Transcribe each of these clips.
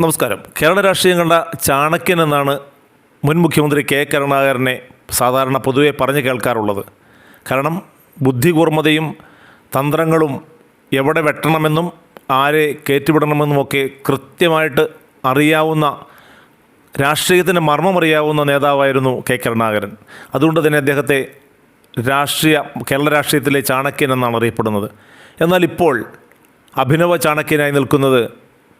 നമസ്കാരം. കേരള രാഷ്ട്രീയം കണ്ട ചാണക്യൻ എന്നാണ് മുൻ മുഖ്യമന്ത്രി കെ കരുണാകരനെ സാധാരണ പൊതുവെ പറഞ്ഞു കേൾക്കാറുള്ളത്. കാരണം ബുദ്ധികൂർമ്മതയും തന്ത്രങ്ങളും എവിടെ വെട്ടണമെന്നും ആരെ കയറ്റിവിടണമെന്നുമൊക്കെ കൃത്യമായിട്ട് അറിയാവുന്ന രാഷ്ട്രീയത്തിന്റെ മർമ്മമറിയാവുന്ന നേതാവായിരുന്നു കെ കരുണാകരൻ. അതുകൊണ്ട് തന്നെ അദ്ദേഹത്തെ രാഷ്ട്രീയ കേരള രാഷ്ട്രീയത്തിലെ ചാണക്യൻ എന്നാണ് അറിയപ്പെടുന്നത്. എന്നാൽ ഇപ്പോൾ അഭിനവ ചാണക്യനായി നിൽക്കുന്നത്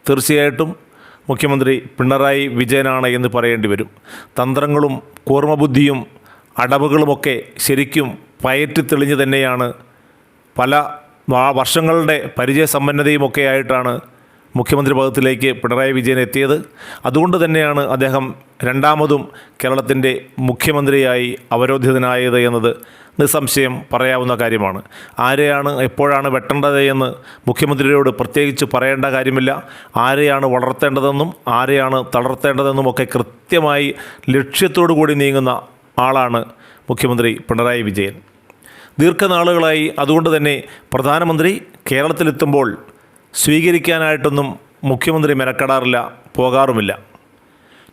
തീർച്ചയായിട്ടും മുഖ്യമന്ത്രി പിണറായി വിജയനാണ് എന്ന് പറയേണ്ടി വരും. തന്ത്രങ്ങളും കൂർമ്മബുദ്ധിയും അടവുകളുമൊക്കെ ശരിക്കും പയറ്റി തെളിഞ്ഞു തന്നെയാണ്. പല വർഷങ്ങളുടെ പരിചയസമ്പന്നതയുമൊക്കെ ആയിട്ടാണ് മുഖ്യമന്ത്രി പദത്തിലേക്ക് പിണറായി വിജയൻ എത്തിയത്. അതുകൊണ്ട് തന്നെയാണ് അദ്ദേഹം രണ്ടാമതും കേരളത്തിന്റെ മുഖ്യമന്ത്രിയായി അവരോധിതനായത് എന്നത് നിസ്സംശയം പറയാവുന്ന കാര്യമാണ്. ആരെയാണ് എപ്പോഴാണ് വെട്ടേണ്ടത് എന്ന് മുഖ്യമന്ത്രിയോട് പ്രത്യേകിച്ച് പറയേണ്ട കാര്യമില്ല. ആരെയാണ് വളർത്തേണ്ടതെന്നും ആരെയാണ് തളർത്തേണ്ടതെന്നും ഒക്കെ കൃത്യമായി ലക്ഷ്യത്തോടു കൂടി നീങ്ങുന്ന ആളാണ് മുഖ്യമന്ത്രി പിണറായി വിജയൻ. ദീർഘനാളുകളായി അതുകൊണ്ട് തന്നെ പ്രധാനമന്ത്രി കേരളത്തിലെത്തുമ്പോൾ സ്വീകരിക്കാനായിട്ടൊന്നും മുഖ്യമന്ത്രി മെനക്കെടാറില്ല പോകാറുമില്ല.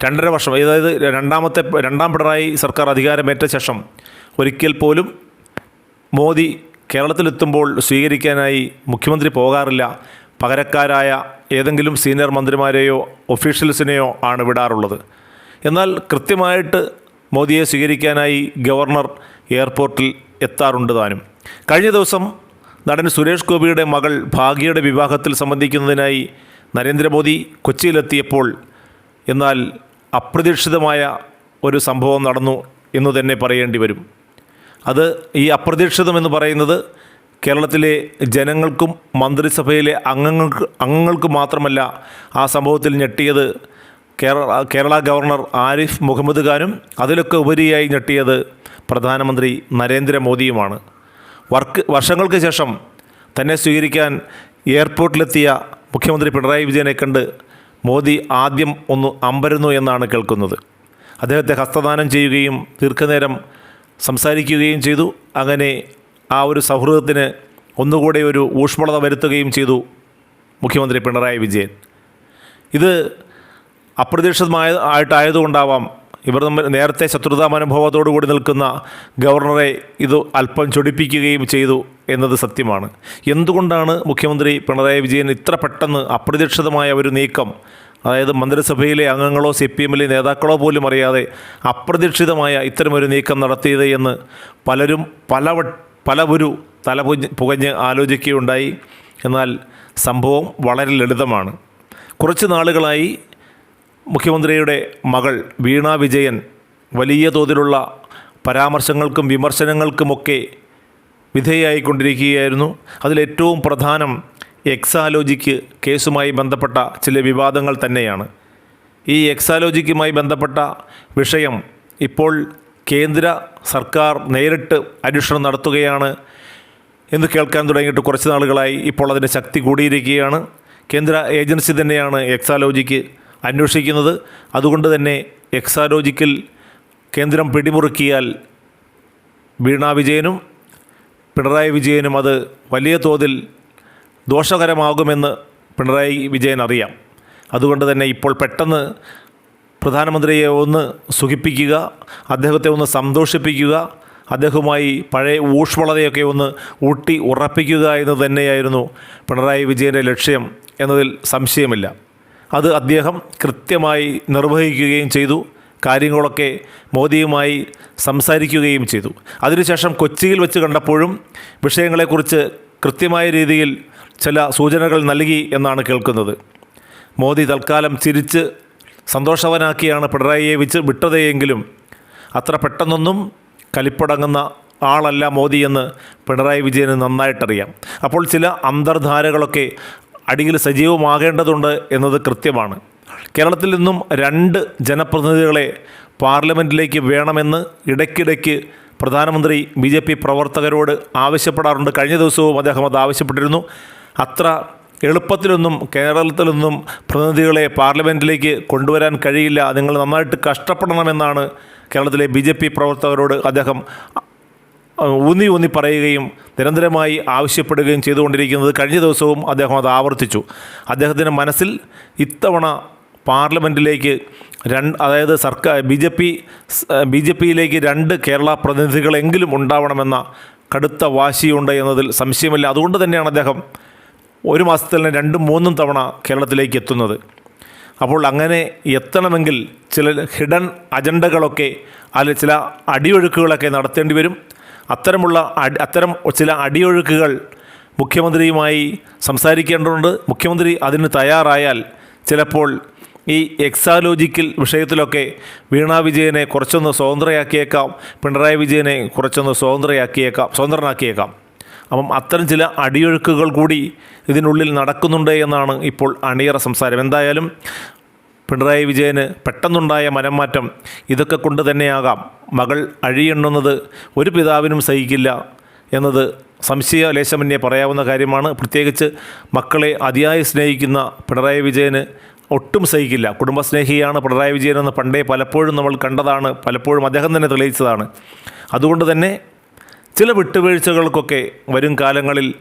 രണ്ടര വർഷം അതായത് രണ്ടാമത്തെ രണ്ടാം പിണറായി സർക്കാർ അധികാരമേറ്റ ശേഷം ഒരിക്കൽ പോലും മോദി കേരളത്തിലെത്തുമ്പോൾ സ്വീകരിക്കാനായി മുഖ്യമന്ത്രി പോകാറില്ല. പകരക്കാരായ ഏതെങ്കിലും സീനിയർ മന്ത്രിമാരെയോ ഒഫീഷ്യൽസിനെയോ ആണ് വിടാറുള്ളത്. എന്നാൽ കൃത്യമായിട്ട് മോദിയെ സ്വീകരിക്കാനായി ഗവർണർ എയർപോർട്ടിൽ എത്താറുണ്ട് താനും. കഴിഞ്ഞ ദിവസം നടൻ സുരേഷ് ഗോപിയുടെ മകൾ ഭാഗ്യയുടെ വിവാഹത്തിൽ സംബന്ധിക്കുന്നതിനായി നരേന്ദ്രമോദി കൊച്ചിയിലെത്തിയപ്പോൾ എന്നാൽ അപ്രതീക്ഷിതമായ ഒരു സംഭവം നടന്നു എന്ന് തന്നെ പറയേണ്ടി വരും. അത് ഈ അപ്രതീക്ഷിതമെന്ന് പറയുന്നത് കേരളത്തിലെ ജനങ്ങൾക്കും മന്ത്രിസഭയിലെ അംഗങ്ങൾക്ക് അംഗങ്ങൾക്ക് മാത്രമല്ല ആ സംഭവത്തിൽ ഞെട്ടിയത് കേരള കേരള ഗവർണർ ആരിഫ് മുഹമ്മദ് ഖാനും അതിലൊക്കെ ഉപരിയായി ഞെട്ടിയത് പ്രധാനമന്ത്രി നരേന്ദ്രമോദിയുമാണ്. വർക്ക് വർഷങ്ങൾക്ക് ശേഷം തന്നെ സ്വീകരിക്കാൻ എയർപോർട്ടിലെത്തിയ മുഖ്യമന്ത്രി പിണറായി വിജയനെ കണ്ട് മോദി ആദ്യം ഒന്ന് അമ്പരുന്നു എന്നാണ് കേൾക്കുന്നത്. അദ്ദേഹത്തെ ഹസ്തദാനം ചെയ്യുകയും ദീർഘനേരം സംസാരിക്കുകയും ചെയ്തു. അങ്ങനെ ആ ഒരു സൗഹൃദത്തിന് ഒന്നുകൂടെ ഒരു ഊഷ്മളത വരുത്തുകയും ചെയ്തു മുഖ്യമന്ത്രി പിണറായി വിജയൻ. ഇത് അപ്രതീക്ഷിതമായ ആയിട്ടായതുകൊണ്ടാവാം ഇവർ തമ്മിൽ നേരത്തെ ശത്രുതാ മനോഭാവത്തോടു കൂടി നിൽക്കുന്ന ഗവർണറെ ഇത് അല്പം ചൊടിപ്പിക്കുകയും ചെയ്തു എന്നത് സത്യമാണ്. എന്തുകൊണ്ടാണ് മുഖ്യമന്ത്രി പിണറായി വിജയൻ ഇത്ര പെട്ടെന്ന് അപ്രതീക്ഷിതമായ ഒരു നീക്കം അതായത് മന്ത്രിസഭയിലെ അംഗങ്ങളോ സി പി എമ്മിലെ നേതാക്കളോ പോലും അറിയാതെ അപ്രതീക്ഷിതമായ ഇത്തരമൊരു നീക്കം നടത്തിയത് എന്ന് പലരും പല ഒരു തല പുകഞ്ഞ് ആലോചിക്കുകയുണ്ടായി. എന്നാൽ സംഭവം വളരെ ലളിതമാണ്. കുറച്ച് നാളുകളായി മുഖ്യമന്ത്രിയുടെ മകൾ വീണ വിജയൻ വലിയ തോതിലുള്ള പരാമർശങ്ങൾക്കും വിമർശനങ്ങൾക്കുമൊക്കെ വിധേയായിക്കൊണ്ടിരിക്കുകയായിരുന്നു. അതിലേറ്റവും പ്രധാനം എക്സാലോജിക്ക് കേസുമായി ബന്ധപ്പെട്ട ചില വിവാദങ്ങൾ തന്നെയാണ്. ഈ എക്സാലോജിക്കുമായി ബന്ധപ്പെട്ട വിഷയം ഇപ്പോൾ കേന്ദ്ര സർക്കാർ നേരിട്ട് അന്വേഷണം നടത്തുകയാണ് എന്ന് കേൾക്കാൻ തുടങ്ങിയിട്ട് കുറച്ച് നാളുകളായി ഇപ്പോൾ അതിന്റെ ശക്തി കൂടിയിരിക്കുകയാണ്. കേന്ദ്ര ഏജൻസി തന്നെയാണ് എക്സാലോജിക്ക് അന്വേഷിക്കുന്നത് അതുകൊണ്ട് തന്നെ എക്സാലോജിക്കൽ കേന്ദ്രം പിടിമുറുക്കിയാൽ വീണ വിജയനും പിണറായി വിജയനും അത് വലിയ തോതിൽ ദോഷകരമാകുമെന്ന് പിണറായി വിജയൻ അറിയാം. അതുകൊണ്ട് തന്നെ ഇപ്പോൾ പെട്ടെന്ന് പ്രധാനമന്ത്രിയെ ഒന്ന് സുഖിപ്പിക്കുക അദ്ദേഹത്തെ ഒന്ന് സന്തോഷിപ്പിക്കുക അദ്ദേഹവുമായി പഴയ ഊഷ്മളതയൊക്കെ ഒന്ന് ഊട്ടി ഉറപ്പിക്കുക എന്ന് തന്നെയായിരുന്നു പിണറായി വിജയന്റെ ലക്ഷ്യം എന്നതിൽ സംശയമില്ല. അത് അദ്ദേഹം കൃത്യമായി നിർവഹിക്കുകയും ചെയ്തു. കാര്യങ്ങളൊക്കെ മോദിയുമായി സംസാരിക്കുകയും ചെയ്തു. അതിനുശേഷം കൊച്ചിയിൽ വെച്ച് കണ്ടപ്പോഴും വിഷയങ്ങളെക്കുറിച്ച് കൃത്യമായ രീതിയിൽ ചില സൂചനകൾ നൽകി എന്നാണ് കേൾക്കുന്നത്. മോദി തൽക്കാലം ചിരിച്ച് സന്തോഷവനാക്കിയാണ് പിണറായിയെ വെച്ച് വിട്ടതെങ്കിലും അത്ര പെട്ടെന്നൊന്നും കലിപ്പടങ്ങുന്ന ആളല്ല മോദി എന്ന് പിണറായി വിജയന് നന്നായിട്ടറിയാം. അപ്പോൾ ചില അന്തർധാരകളൊക്കെ അടിയിൽ സജീവമാകേണ്ടതുണ്ട് എന്നത് കൃത്യമാണ്. കേരളത്തിൽ നിന്നും രണ്ട് ജനപ്രതിനിധികളെ പാർലമെന്റിലേക്ക് വേണമെന്ന് ഇടയ്ക്കിടയ്ക്ക് പ്രധാനമന്ത്രി ബി ജെ പി പ്രവർത്തകരോട് ആവശ്യപ്പെടാറുണ്ട്. കഴിഞ്ഞ ദിവസവും അദ്ദേഹം അത് ആവശ്യപ്പെട്ടിരുന്നു. അത്ര എളുപ്പത്തിലൊന്നും കേരളത്തിൽ നിന്നും പ്രതിനിധികളെ പാർലമെന്റിലേക്ക് കൊണ്ടുവരാൻ കഴിയില്ല. നിങ്ങൾ നന്നായിട്ട് കഷ്ടപ്പെടണമെന്നാണ് കേരളത്തിലെ ബി ജെ പി പ്രവർത്തകരോട് അദ്ദേഹം ഊന്നി ഊന്നി പറയുകയും നിരന്തരമായി ആവശ്യപ്പെടുകയും ചെയ്തുകൊണ്ടിരിക്കുന്നത് കഴിഞ്ഞ ദിവസവും അദ്ദേഹം അത് ആവർത്തിച്ചു. അദ്ദേഹത്തിന്റെ മനസ്സിൽ ഇത്തവണ പാർലമെന്റിലേക്ക് രണ്ട് അതായത് സർക്കാർ B J P B J പിയിലേക്ക് രണ്ട് കേരള പ്രതിനിധികളെങ്കിലും ഉണ്ടാവണമെന്ന കടുത്ത വാശിയുണ്ട് എന്നതിൽ സംശയമില്ല. അതുകൊണ്ട് തന്നെയാണ് അദ്ദേഹം ഒരു മാസത്തിൽ തന്നെ രണ്ടും മൂന്നും തവണ കേരളത്തിലേക്ക് എത്തുന്നത്. അപ്പോൾ അങ്ങനെ എത്തണമെങ്കിൽ ചില ഹിഡൻ അജണ്ടകളൊക്കെ അതിൽ ചില അടിയൊഴുക്കുകളൊക്കെ നടത്തേണ്ടി വരും. അത്തരമുള്ള അത്തരം ചില അടിയൊഴുക്കുകൾ മുഖ്യമന്ത്രിയുമായി സംസാരിക്കേണ്ടതുണ്ട്. മുഖ്യമന്ത്രി അതിന് തയ്യാറായാൽ ചിലപ്പോൾ ഈ എക്സാലോജിക്കൽ വിഷയത്തിലൊക്കെ വീണ വിജയനെ കുറച്ചൊന്ന് സ്വതന്ത്രയാക്കിയേക്കാം പിണറായി വിജയനെ കുറച്ചൊന്ന് സ്വതന്ത്രയാക്കിയേക്കാം സ്വതന്ത്രനാക്കിയേക്കാം. അപ്പം അത്തരം ചില അടിയൊഴുക്കുകൾ കൂടി ഇതിനുള്ളിൽ നടക്കുന്നുണ്ട് എന്നാണ് ഇപ്പോൾ അണിയറ സംസാരം. എന്തായാലും പിണറായി വിജയന് പെട്ടെന്നുണ്ടായ മനംമാറ്റം ഇതൊക്കെ കൊണ്ട് തന്നെയാകാം. മകൾ അഴിയെണ്ണുന്നത് ഒരു പിതാവിനും സഹിക്കില്ല എന്നത് സംശയ ലേശമന്യേ പറയാവുന്ന കാര്യമാണ്. പ്രത്യേകിച്ച് മക്കളെ അതിയായി സ്നേഹിക്കുന്ന പിണറായി വിജയന് ഒട്ടും സഹിക്കില്ല. കുടുംബസ്നേഹിയാണ് പിണറായി വിജയനെന്ന് പണ്ടേ പലപ്പോഴും നമ്മൾ കണ്ടതാണ്. പലപ്പോഴും അദ്ദേഹം തന്നെ തെളിയിച്ചതാണ്. അതുകൊണ്ട് തന്നെ ചില വിട്ടുവീഴ്ചകൾക്കൊക്കെ വരും കാലങ്ങളിൽ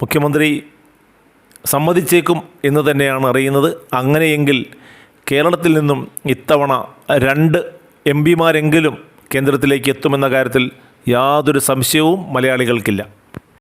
മുഖ്യമന്ത്രി സമ്മതിച്ചേക്കും എന്ന് തന്നെയാണ് അറിയുന്നത്. അങ്ങനെയെങ്കിൽ കേരളത്തിൽ നിന്നും ഇത്തവണ രണ്ട് എം പിമാരെങ്കിലും കേന്ദ്രത്തിലേക്ക് എത്തുമെന്ന കാര്യത്തിൽ യാതൊരു സംശയവും മലയാളികൾക്കില്ല.